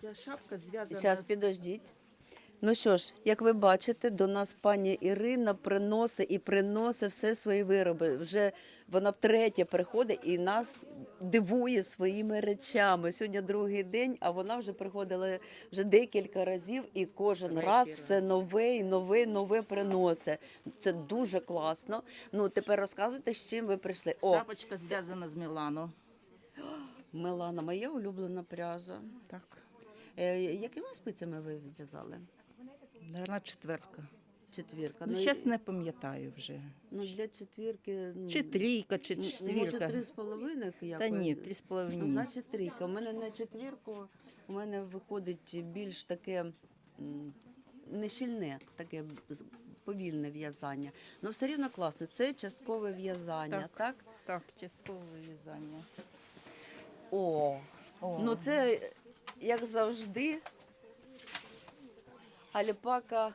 Ця шапка зв'язана Зараз підождіть. Ну що ж, як ви бачите, до нас пані Ірина приносить і приносить все свої вироби. Вже вона втретє приходить і нас дивує своїми речами. Сьогодні другий день, а вона вже приходила вже декілька разів і кожен Третій раз раз. все нове і нове, нове приносить. Це дуже класно. Ну тепер розказуйте, з чим ви прийшли. О, шапочка зв'язана з Мілано. Мелана, моя улюблена пряжа. Так. Е, якими спицями ви в'язали? Наверно, четверка. Четвірка. Ну, зараз не пам'ятаю вже. Ну, для четвірки. Ну, Чи трійка, чи м- Може, четвірка. три з половиною? Та ні, три з Ну, половиною. значить, трійка. У мене на четвірку у мене виходить більш таке м, не таке з- повільне в'язання. Ну, все рівно класно. Це часткове в'язання, так? Так. Так, часткове в'язання. О, О. ну це, як завжди, альпака,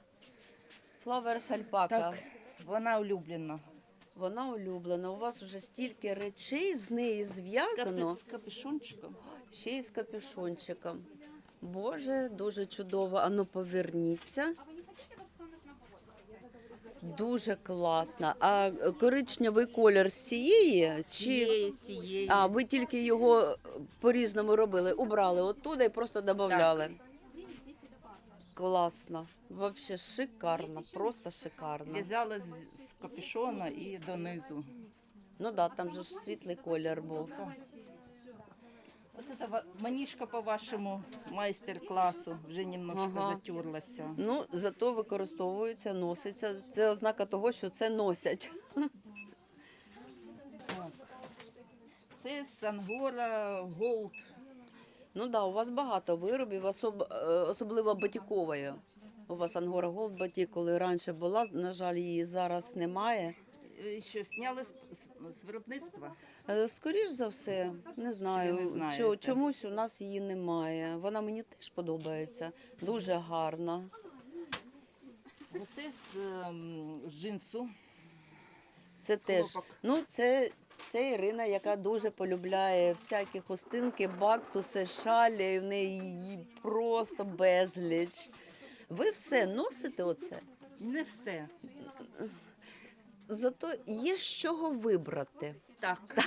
флаверс альпака. Так, вона улюблена. Вона улюблена. У вас вже стільки речей з неї зв'язано, З капюшончиком. ще й з капюшончиком. Боже, дуже чудово. Ану, поверніться. Дуже класно. А коричневий колір з цієї? Чи... Цієї, цієї. А, ви тільки його по-різному робили. Убрали оттуда і просто додавали. Класно. Взагалі шикарно, просто шикарно. В'язала з, з капюшона і донизу. Ну так, да, там же ж світлий колір був. От це ва- манішка по вашому майстер-класу вже немножко Ага. затерлася. Ну, зато використовується, носиться. Це ознака того, що це носять. Це Сангора Голд. Ну да, у вас багато виробів, особ... е, особливо батікової. У вас Ангора Голд батік, коли раніше була, на жаль, її зараз немає. Е, Що зняли з, з, з виробництва? Е, Скоріш за все, не знаю. не знаєте? чо- чомусь у нас її немає. Вона мені теж подобається. Дуже гарна. Оце з ем, джинсу. Це З теж. хлопок. Ну, це, це Ірина, яка дуже полюбляє всякі хустинки, бактуси, шалі. і В неї її просто безліч. Ви все носите оце? Не все. Зато є з чого вибрати. Так.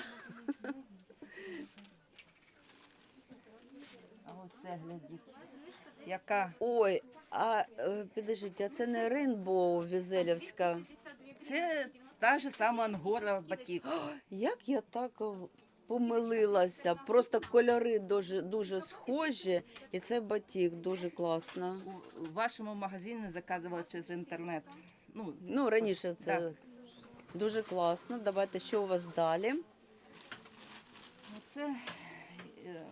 А оце глядіть. Яка? Ой, а е, підождіть, а це не Рейнбоу Візелівська. Це та ж сама ангора батік. Як я так е, помилилася? Просто кольори дуже, дуже схожі, і це батік дуже класно. У вашому магазині заказувала через інтернет. Ну, Ну, раніше це Так. Дуже класно. Давайте, що у вас далі? це е.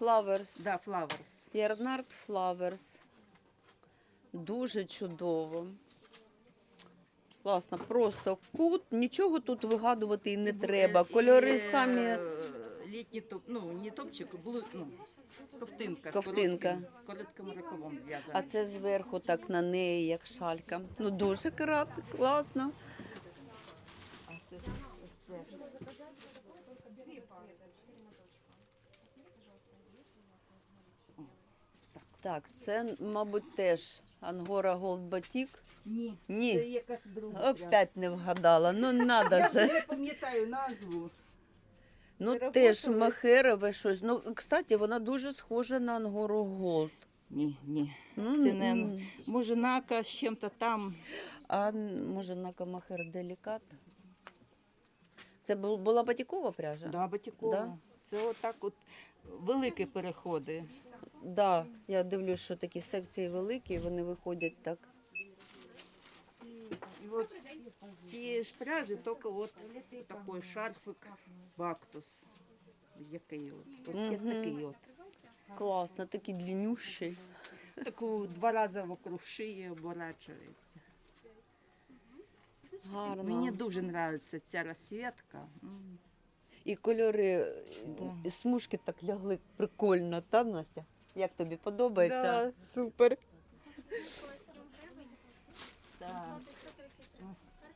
Flowers. Да, Flowers. Ярнард Flowers. Дуже чудово. Класно, просто кут, нічого тут вигадувати і не треба. Е, Кольори самі. Літній топ, ну не топчик, блу, ну, ковтинка. з коротким- З коротким рукавом зв'язана. А це зверху так на неї, як шалька. Ну дуже крат, класно. А це, це, це. Так, це, мабуть, теж Ангора Голд Батік. Ні, Ні. це якась друга. Опять не вгадала. Ну надо Я же. не пам'ятаю назву. Ну Це теж робота, махерове щось. Ну, кстати, вона дуже схожа на Ангору Голд. Ні, ні. Ну, Це не м. може нака з чим-то там. А може на Камахер делікат? Це бу- була батікова пряжа? Да, батькова. Да? Це отак от великі переходи. Да, я дивлюсь, що такі секції великі, вони виходять так. І от цієї ж пряжі тільки от такий шарфик бактус. Який от. От є такий от. Класно, такий длиннющий. Таку два рази вокруг шиї оборачується. Гарно. Мені дуже подобається ця розсвітка. І кольори, Да. і смужки так лягли прикольно, та Настя? Як тобі подобається? Да. супер. Так.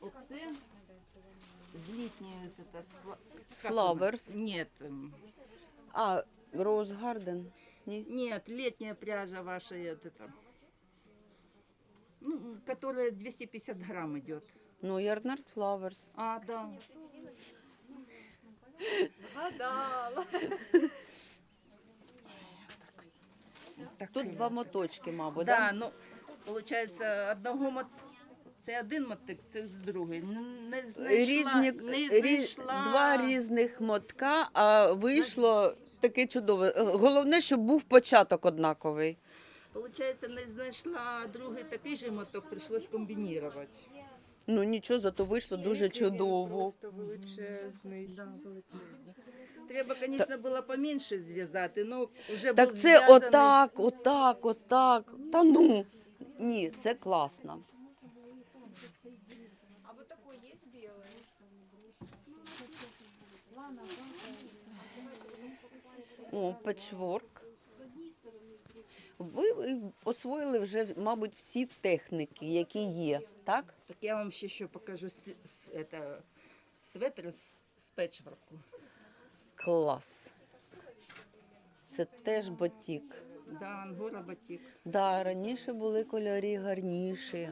Оце з літньої це та з фла- З Flowers. Ні, ем, А, Rose Garden. Ні? Нет, летняя пряжа ваша, это там. Ну, которая 250 грамм идет. Ну, Ярнард Флаверс. А, да. Так, Тут два моточки, мабуть, Да, да? ну, получается, одного мот... Це один мотик, це другий. Не знайшла, Різні, не різ- знайшла. два різних мотка, а вийшло таке чудове. Головне, щоб був початок однаковий. Получается, не знайшла другий такий же моток, прийшлось комбінувати. Ну нічого, зато вийшло дуже чудово. Просто величезний. Треба, звісно, було поменше зв'язати, але вже Так був це зв'язаний. отак, отак, отак. Та ну. Ні, це класно. А вот такой есть белый? О, печворк. Ви освоїли вже, мабуть, всі техніки, які є, так? Так я вам ще що покажу светр з, печворку. Клас. Це теж батік. Да, ангора батик. Да, раніше були кольори гарніші.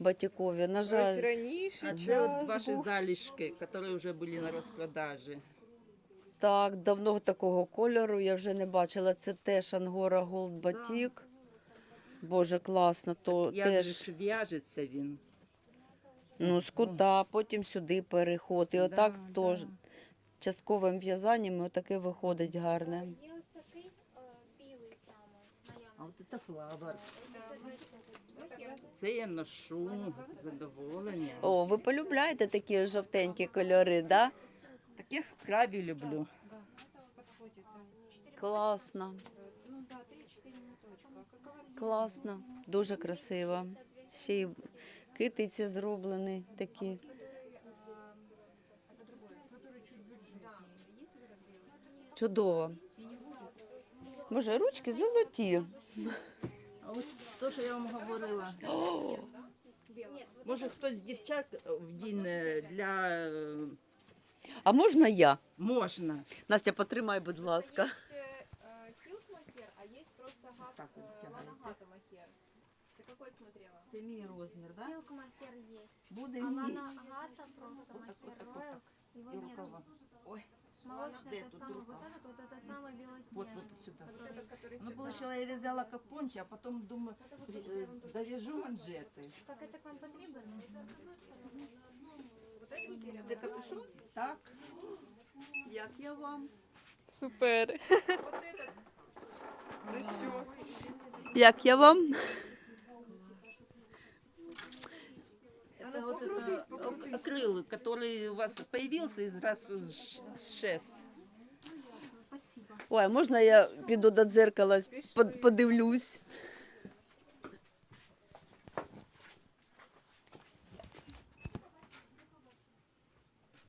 Батікові. На Ось жаль, раніше А це час от ваші був. залишки, які вже були на розпродажі. так, давно такого кольору я вже не бачила. Це теж Ангора Голд Батік. Боже, класно, то Я теж ж в'яжеться він. ну, з кута, потім сюди переход. І отак Да, теж частковим в'язанням отаке виходить гарне. Є ось такий е, білий саме А от це флавер. Це я ношу задоволення. О, ви полюбляєте такі жовтенькі кольори, да? Так я скрабі люблю. Класно. Класно, дуже красиво. Ще й китиці зроблені такі. Чудово. Боже, ручки золоті. А от те, що я вам говорила. Може хтось з дівчат вдіне для е, А можна я? можна. Настя, потримай, будь ласка. Есть э, силк махер, а есть просто гат, Так вот э, тягаете. ланагата махер. Ты какой смотрела? Це мій розмір, так? Силк махер есть. Буде А мій. лана агата просто Вот так, вот так, махер вот роял. так. Его І нет. рукава. Молочный Где это тут вот этот, вот это самый белоснежный. вот, вот сюда. который- Этот, который Ну, получила, я вязала капончи, а потом думаю, э, довяжу манжеты. Как это к вам потребно? Вот? Це капюшон? Так. Як я вам? Супер. Вот этот. Ну що? Як я вам? Это вот это ак- акрил, который у вас появился и сразу сш- сшез. Спасибо. Ой, можна я піду до дзеркала, под- подивлюсь?